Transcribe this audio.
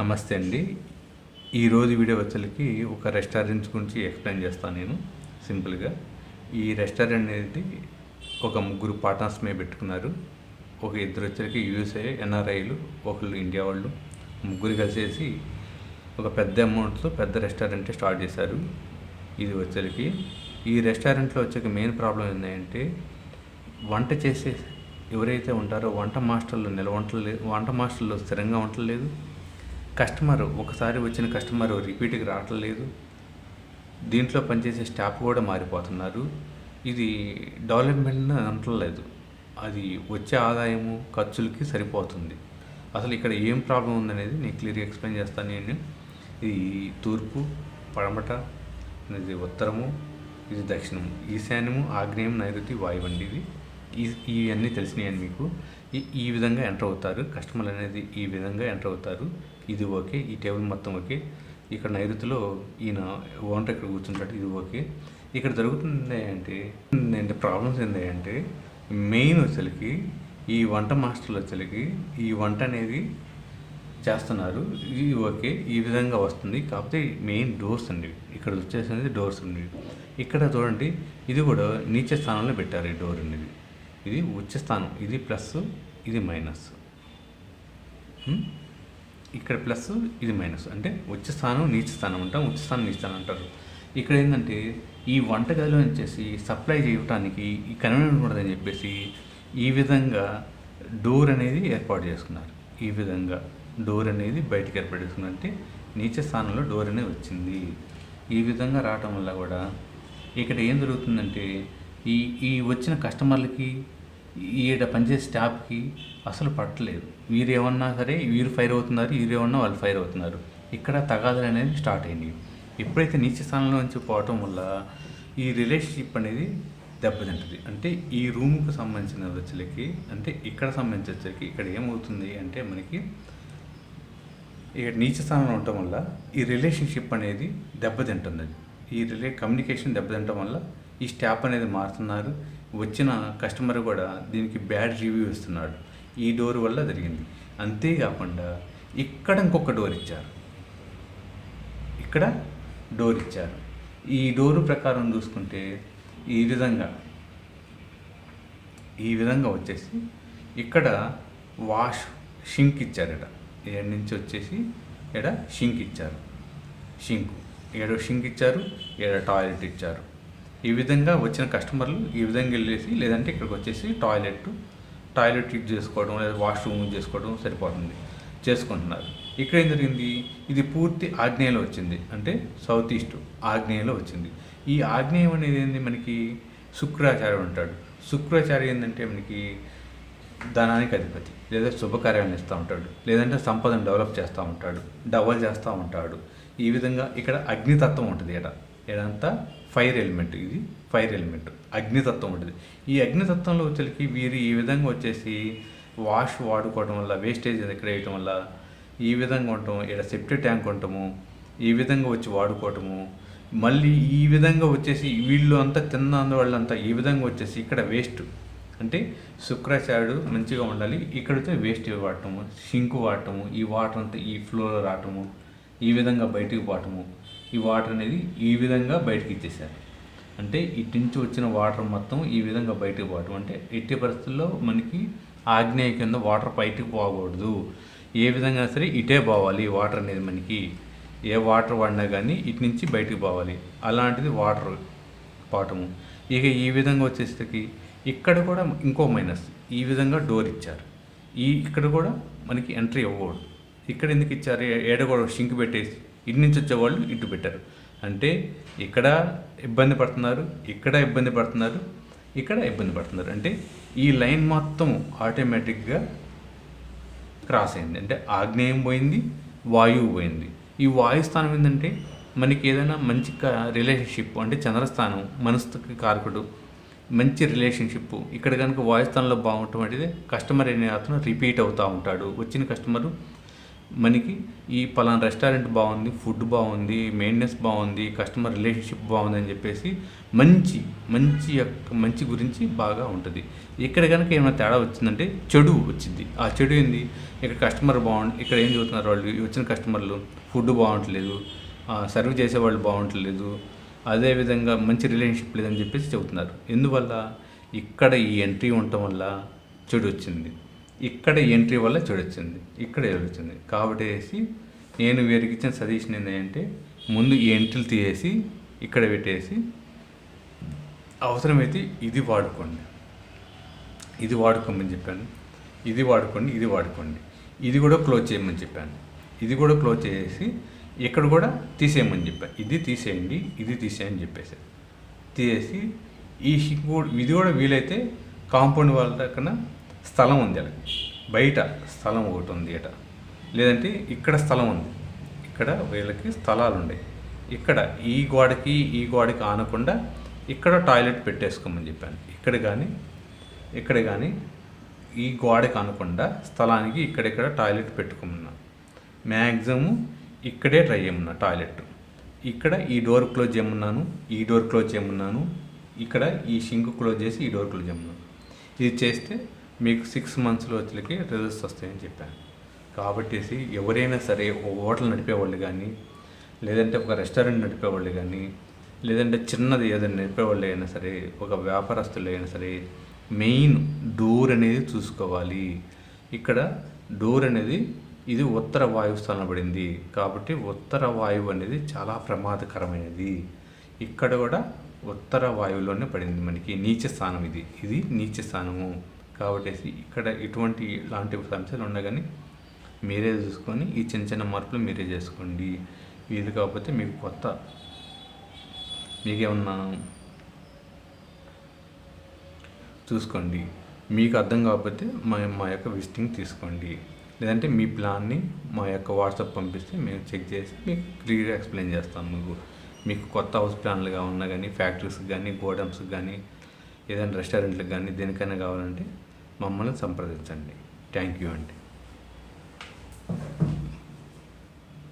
నమస్తే అండి. ఈరోజు వీడియో వచ్చేకి ఒక రెస్టారెంట్ గురించి ఎక్స్ప్లెయిన్ చేస్తాను నేను సింపుల్గా ఈ రెస్టారెంట్ అనేది ఒక ముగ్గురు పార్ట్నర్స్ మీద పెట్టుకున్నారు. ఒక ఇద్దరు వచ్చరికి యూఎస్ఏ ఎన్ఆర్ఐలు ఒకళ్ళు ఇండియా వాళ్ళు. ముగ్గురు కలిసేసి ఒక పెద్ద అమౌంట్తో పెద్ద రెస్టారెంట్ స్టార్ట్ చేశారు. ఇది వచ్చరికి ఈ రెస్టారెంట్లో వచ్చే మెయిన్ ప్రాబ్లం ఏంటంటే వంట చేసే ఎవరైతే ఉంటారో వంట మాస్టర్లు నెల వంటలు వంట మాస్టర్లు స్థిరంగా ఉండలేదు కస్టమర్ ఒకసారి వచ్చిన కస్టమర్ రిపీట్గా రావట్లేదు. దీంట్లో పనిచేసే స్టాఫ్ కూడా మారిపోతున్నారు. ఇది డెవలప్మెంట్ అంటలేదు అది వచ్చే ఆదాయము ఖర్చులకి సరిపోతుంది. అసలు ఇక్కడ ఏం ప్రాబ్లం ఉందనేది నేను క్లియర్గా ఎక్స్ప్లెయిన్ చేస్తాను నేను ఇది తూర్పు పడమట ఇది ఉత్తరము ఇది దక్షిణము. ఈశాన్యము ఆగ్నేయం నైరుతి వాయువు అండి ఇది. ఇవన్నీ తెలిసినాయండి మీకు. ఈ ఈ విధంగా ఎంటర్ అవుతారు. కస్టమర్ అనేది ఈ విధంగా ఎంటర్ అవుతారు. ఇది ఓకే. ఈ టేబుల్ మొత్తం ఓకే. ఇక్కడ నైరుతిలో ఈయన ఓనర్ ఇక్కడ కూర్చుంటాడు. ఇది ఓకే. ఇక్కడ జరుగుతుంది అంటే అంటే ప్రాబ్లమ్స్ ఏంటంటే మెయిన్ వచ్చేసరికి ఈ వంట మాస్టర్లు వచ్చేసరికి ఈ వంట అనేది చేస్తున్నారు. ఇది ఓకే. ఈ విధంగా వస్తుంది. కాకపోతే మెయిన్ డోర్స్ అండి. ఇక్కడ వచ్చేసి డోర్స్ అండి. ఇక్కడ చూడండి. ఇది కూడా నీచ స్థానంలో పెట్టారు ఈ డోర్ అనేది. ఇది ఉచ్చ స్థానం ఇది ప్లస్ ఇది మైనస్. ఇక్కడ ప్లస్ ఇది మైనస్. అంటే ఉచ్చ స్థానం నీచ స్థానం అంటాం ఉచ్చ స్థానం నీచ స్థానం అంటారు. ఇక్కడ ఏంటంటే ఈ వంటగదిలో వచ్చేసి సప్లై చేయడానికి ఈ కన్వీనియంట్ ఉండదని చెప్పేసి ఈ విధంగా డోర్ అనేది ఏర్పాటు చేసుకున్నారు. ఈ విధంగా డోర్ అనేది బయటకు ఏర్పాటు చేసుకున్నారు. అంటే నీచ స్థానంలో డోర్ అనేది వచ్చింది. ఈ విధంగా రావటం వల్ల కూడా ఇక్కడ ఏం జరుగుతుందంటే ఈ ఈ వచ్చిన కస్టమర్లకి ఈడ పనిచేసే స్టాఫ్కి అసలు పట్టలేదు. వీరు ఏమన్నా సరే వీరు ఫైర్ అవుతున్నారు వీరు ఏమన్నా వాళ్ళు ఫైర్ అవుతున్నారు. ఇక్కడ తగాదులు అనేది స్టార్ట్ అయింది ఎప్పుడైతే నీచ స్థానంలో నుంచి పోవటం వల్ల ఈ రిలేషన్షిప్ అనేది దెబ్బతింటుంది. అంటే ఈ రూమ్కి సంబంధించిన వచ్చలకి అంటే ఇక్కడ సంబంధించిన వచ్చరికి ఇక్కడ ఏమవుతుంది అంటే మనకి ఇక్కడ నీచ స్థానంలో ఉండటం వల్ల ఈ రిలేషన్షిప్ అనేది దెబ్బతింటుంది. ఈ రిలే కమ్యూనికేషన్ దెబ్బతింటం వల్ల ఈ స్టాప్ అనేది మారుతున్నారు. వచ్చిన కస్టమర్ కూడా దీనికి బ్యాడ్ రివ్యూ ఇస్తున్నాడు. ఈ డోర్ వల్ల జరిగింది. అంతేకాకుండా ఇక్కడ ఇంకొక డోర్ ఇచ్చారు. ఇక్కడ డోర్ ఇచ్చారు. ఈ డోరు ప్రకారం చూసుకుంటే ఈ విధంగా ఈ విధంగా వచ్చేసి ఇక్కడ వాష్ షింక్ ఇచ్చారు ఇక్కడ. ఏడు నుంచి వచ్చేసి ఇక్కడ షింక్ ఇచ్చారు. షింక్. ఏడో షింక్ ఇచ్చారు ఏడో టాయిలెట్ ఇచ్చారు. ఈ విధంగా వచ్చిన కస్టమర్లు ఈ విధంగా వెళ్ళేసి లేదంటే ఇక్కడికి వచ్చేసి టాయిలెట్ టాయిలెట్ యూజ్ చేసుకోవడం లేదా వాష్రూమ్ యూజ్ చేసుకోవడం సరిపోతుంది. చేసుకుంటున్నారు. ఇక్కడ ఏం జరిగింది? ఇది పూర్తి ఆగ్నేయంలో వచ్చింది. అంటే సౌత్ ఈస్ట్ ఆగ్నేయంలో వచ్చింది. ఈ ఆగ్నేయం అనేది ఏంది మనకి? శుక్రాచార్యుడు ఉంటాడు. శుక్రాచార్య ఏంటంటే మనకి ధనానికి అధిపతి లేదా శుభకార్యాలను ఇస్తూ ఉంటాడు. లేదంటే సంపదను డెవలప్ చేస్తూ ఉంటాడు. డబల్ చేస్తూ ఉంటాడు. ఈ విధంగా ఇక్కడ అగ్నితత్వం ఉంటుంది ఇక్కడ ఇదంతా ఫైర్ ఎలిమెంట్ ఇది ఫైర్ ఎలిమెంట్ అగ్నితత్వం ఉంటుంది. ఈ అగ్నితత్వంలో వచ్చేసరికి వీరు ఈ విధంగా వచ్చేసి వాష్ వాడుకోవడం వల్ల వేస్టేజ్ ఎక్కడ వేయటం వల్ల ఈ విధంగా ఉండటం ఇక్కడ సెప్టి ట్యాంక్ ఉండటము ఈ విధంగా వచ్చి వాడుకోవటము మళ్ళీ ఈ విధంగా వచ్చేసి వీళ్ళు అంతా తిన్న వాళ్ళంతా ఈ విధంగా వచ్చేసి ఇక్కడ వేస్ట్ అంటే శుక్రాచార్యుడు మంచిగా ఉండాలి ఇక్కడితో వేస్ట్ వాడటము సింకు వాడటము ఈ వాటర్ అంతా ఈ ఫ్లోలో రావటము ఈ విధంగా బయటికి పోవటము ఈ వాటర్ అనేది ఈ విధంగా బయటికి ఇచ్చేసారు అంటే ఇటు నుంచి వచ్చిన వాటర్ మొత్తం ఈ విధంగా బయటకు పోవటం. అంటే ఎట్టి పరిస్థితుల్లో మనకి ఆగ్నేయ కింద వాటర్ బయటకు పోకూడదు. ఏ విధంగా సరే ఇటే పోవాలి వాటర్ అనేది మనకి. ఏ వాటర్ వాడినా కానీ ఇటు నుంచి బయటకు పోవాలి. అలాంటిది వాటర్ పోవటము. ఇక ఈ విధంగా వచ్చేసరికి ఇక్కడ కూడా ఇంకో మైనస్. ఈ విధంగా డోర్ ఇచ్చారు. ఈ ఇక్కడ కూడా మనకి ఎంట్రీ ఇవ్వకూడదు. ఇక్కడ ఎందుకు ఇచ్చారు? ఏడ కూడా షింక్ పెట్టేసి ఇటు నుంచి వచ్చేవాళ్ళు ఇటు పెట్టారు. అంటే ఇక్కడ ఇబ్బంది పడుతున్నారు ఇక్కడ ఇబ్బంది పడుతున్నారు ఇక్కడ ఇబ్బంది పడుతున్నారు. అంటే ఈ లైన్ మొత్తం ఆటోమేటిక్గా క్రాస్ అయింది. అంటే ఆగ్నేయం పోయింది వాయువు పోయింది. ఈ వాయు స్థానం ఏంటంటే మనకి ఏదైనా మంచి రిలేషన్షిప్ అంటే చంద్రస్థానం మనసుకి కారకుడు మంచి రిలేషన్షిప్. ఇక్కడ కనుక వాయుస్థానంలో బాగుంటాం అంటే కస్టమర్ అనే అతను రిపీట్ అవుతూ ఉంటాడు. వచ్చిన కస్టమరు మనకి ఈ పలానా రెస్టారెంట్ బాగుంది ఫుడ్ బాగుంది మెయింటెనెన్స్ బాగుంది కస్టమర్ రిలేషన్షిప్ బాగుంది అని చెప్పేసి మంచి మంచి యొక్క మంచి గురించి బాగా ఉంటుంది. ఇక్కడ కనుక ఏమైనా తేడా వచ్చిందంటే చెడు వచ్చింది. ఆ చెడు ఏంది? ఇక్కడ కస్టమర్ బాగుంది ఇక్కడ ఏం చదువుతున్నారు వాళ్ళు? వచ్చిన కస్టమర్లు ఫుడ్ బాగుంటలేదు సర్వ్ చేసేవాళ్ళు బాగుంటలేదు అదేవిధంగా మంచి రిలేషన్షిప్ లేదని చెప్పేసి చెబుతున్నారు. ఎందువల్ల? ఇక్కడ ఈ ఎంట్రీ ఉండటం వల్ల చెడు వచ్చింది. ఇక్కడ ఎంట్రీ వల్ల చెడు ఇక్కడ చెడు కాబట్టి వేసి నేను వీరికి ఇచ్చిన సజెషన్ ఏంటంటే ముందు ఈ ఎంట్రీలు తీసేసి ఇక్కడ పెట్టేసి అవసరమైతే ఇది వాడుకోండి. ఇది వాడుకోమని చెప్పాను. ఇది వాడుకోండి ఇది వాడుకోండి. ఇది కూడా క్లోజ్ చేయమని చెప్పాను. ఇది కూడా క్లోజ్ చేసి ఇక్కడ కూడా తీసేయమని చెప్పాను ఇది తీసేయండి ఇది తీసేయని చెప్పేసి. తీసేసి ఈ కూడా ఇది కూడా వీలైతే కాంపౌండ్ వాళ్ళ దగ్గర స్థలం ఉంది అలా. బయట స్థలం ఒకటి ఉంది అట. లేదంటే ఇక్కడ స్థలం ఉంది. ఇక్కడ వీళ్ళకి స్థలాలు ఉన్నాయి ఇక్కడ ఈ గోడకి ఈ గోడకి ఆనకుండా ఇక్కడ టాయిలెట్ పెట్టేసుకోమని చెప్పాను. ఇక్కడ కానీ ఇక్కడ కానీ ఈ గోడకి అనకుండా స్థలానికి ఇక్కడిక్కడ టాయిలెట్ పెట్టుకున్నాను మ్యాక్సిమం ఇక్కడే ట్రై చేయమన్నా టాయిలెట్. ఇక్కడ ఈ డోర్ క్లోజ్ చేయమన్నాను ఈ డోర్ క్లోజ్ చేయమన్నాను ఇక్కడ ఈ షింక్ క్లోజ్ చేసి ఈ డోర్ క్లోజ్ చేయమన్నాను. ఇది చేస్తే మీకు సిక్స్ మంత్స్లో వచ్చేకి రిజల్ట్స్ వస్తాయని చెప్పాను. కాబట్టి ఎవరైనా సరే ఒక హోటల్ నడిపేవాళ్ళు కానీ లేదంటే ఒక రెస్టారెంట్ నడిపేవాళ్ళు కానీ లేదంటే చిన్నది ఏదైనా నడిపేవాళ్ళు అయినా సరే ఒక వ్యాపారస్తులు అయినా సరే మెయిన్ డోర్ అనేది చూసుకోవాలి. ఇక్కడ డోర్ అనేది ఇది ఉత్తర వాయువు స్థానం పడింది. కాబట్టి ఉత్తర వాయువు అనేది చాలా ప్రమాదకరమైనది. ఇక్కడ కూడా ఉత్తర వాయువులోనే పడింది మనకి. నీచ స్థానం ఇది. ఇది నీచ స్థానము కాబట్టి ఇక్కడ ఇటువంటి ఇలాంటి సమస్యలు ఉన్నా కానీ మీరే చూసుకొని ఈ చిన్న చిన్న మార్పులు మీరే చేసుకోండి. వీలు కాకపోతే మీకు కొత్త మీకేమన్నా చూసుకోండి. మీకు అర్థం కాకపోతే మా మా యొక్క విజిటింగ్ తీసుకోండి. లేదంటే మీ ప్లాన్ని మా యొక్క వాట్సాప్ పంపిస్తే మేము చెక్ చేసి మీకు క్లియర్గా ఎక్స్ప్లెయిన్ చేస్తాం మీకు మీకు కొత్త హౌస్ ప్లాన్లుగా ఉన్నా కానీ ఫ్యాక్టరీస్కి కానీ గోడమ్స్కి కానీ ఏదైనా రెస్టారెంట్లకు కానీ దేనికైనా కావాలంటే మమ్మల్ని సంప్రదించండి. థ్యాంక్ యూ అండి.